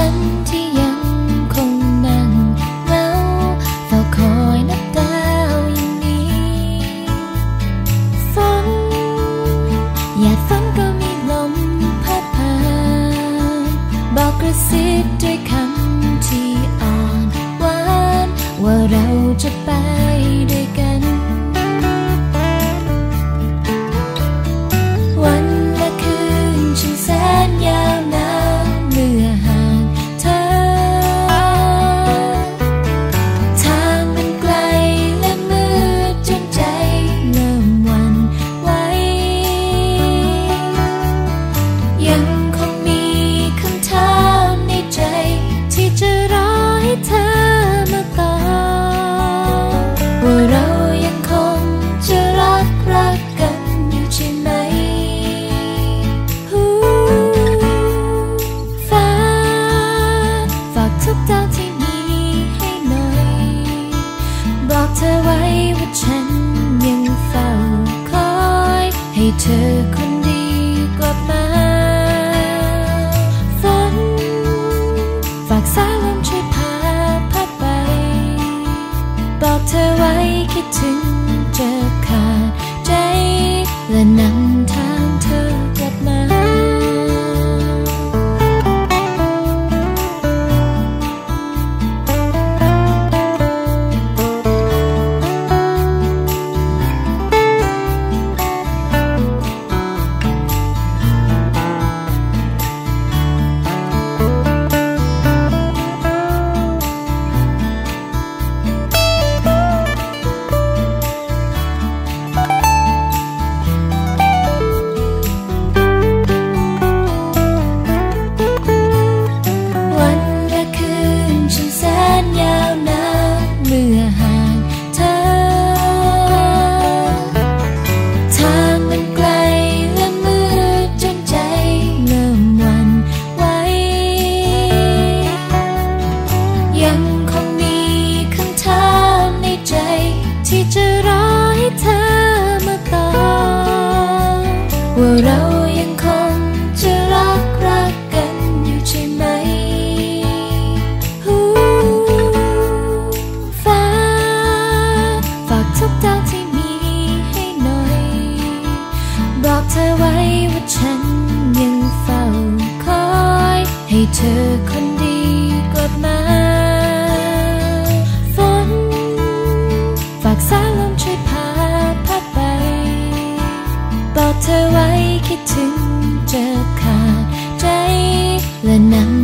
ฉันที่ยังคงนั่งเงาเฝ้าคอยนับดาวย่งนี้ฝนหยาดฝนก็มีลมพัดผ่านบอกกระซิบด้วยคำที่อ่อนหวานว่าเราจะไป เธอคนเดี ฉันยังเฝ้าคอย ให้เธอคนดีกลับมาฝนฝากสายลมช่วยพาพาไปบอกเธอไว้คิดถึงเจอขาดใจและนำ